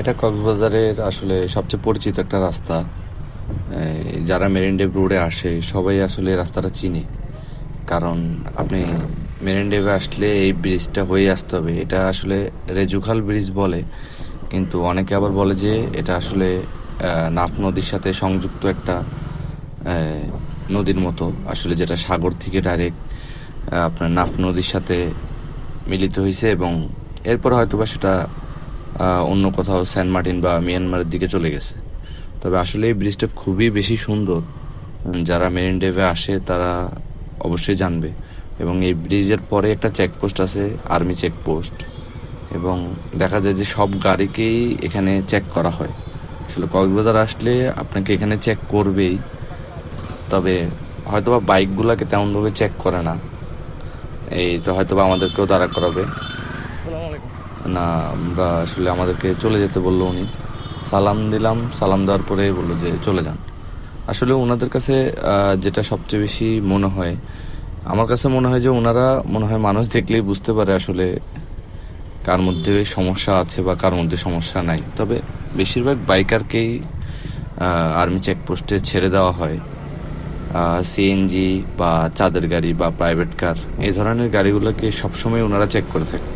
এটা কক্সবাজারের আসলে সবচেয়ে পরিচিত একটা রাস্তা। যারা মেরিন ড্রাইভ রোডে আসে, সবাই আসলে রাস্তাটা চিনে। কারণ আপনি মেরিন ড্রাইভে আসলে এই ব্রিজটা হয়ে আসতে হবে। এটা আসলে রেজুখাল ব্রিজ বলে। কিন্তু অনেকে আবার বলে যে এটা আসলে নাফ নদীর সাথে সংযুক্ত একটা নদীর মতো। আসলে যেটা সাগর থেকে ডাইরেক্ট আপনার নাফ নদীর সাথে মিলিত হয়েছে এবং এরপর হয়তোবা সেটা অন্য কোথাও সেন্ট মার্টিন বা মিয়ানমারের দিকে চলে গেছে। তবে আসলে এই ব্রিজটা খুবই বেশি সুন্দর। যারা মেরিন ড্রাইভে আসে, তারা অবশ্যই জানবে। এবং এই ব্রিজের পরে একটা চেকপোস্ট আছে আর্মি চেকপোস্ট এবং দেখা যায় যে সব গাড়িকেই এখানে চেক করা হয়। আসলে কক্সবাজার আসলে আপনাকে এখানে চেক করবেই। তবে হয়তোবা বাইকগুলোকে তেমনভাবে চেক করে না। এই তো হয়তোবা আমাদেরকেও দাঁড়া করাবে। না আমরা আসলে আমাদেরকে চলে যেতে বলল উনি। সালাম দিলাম, সালাম দেওয়ার পরে বলল যে চলে যান। আসলে ওনাদের কাছে যেটা সবচেয়ে বেশি মনে হয়, আমার কাছে মনে হয় যে ওনারা মনে হয় মানুষ দেখলেই বুঝতে পারে আসলে কার মধ্যে সমস্যা আছে বা কার মধ্যে সমস্যা নাই। তবে বেশিরভাগ বাইকারকেই আর্মি চেকপোস্টে ছেড়ে দেওয়া হয়। সিএনজি বা চাঁদের গাড়ি বা প্রাইভেট কার, এই ধরনের গাড়িগুলোকে সবসময় ওনারা চেক করে থাকে।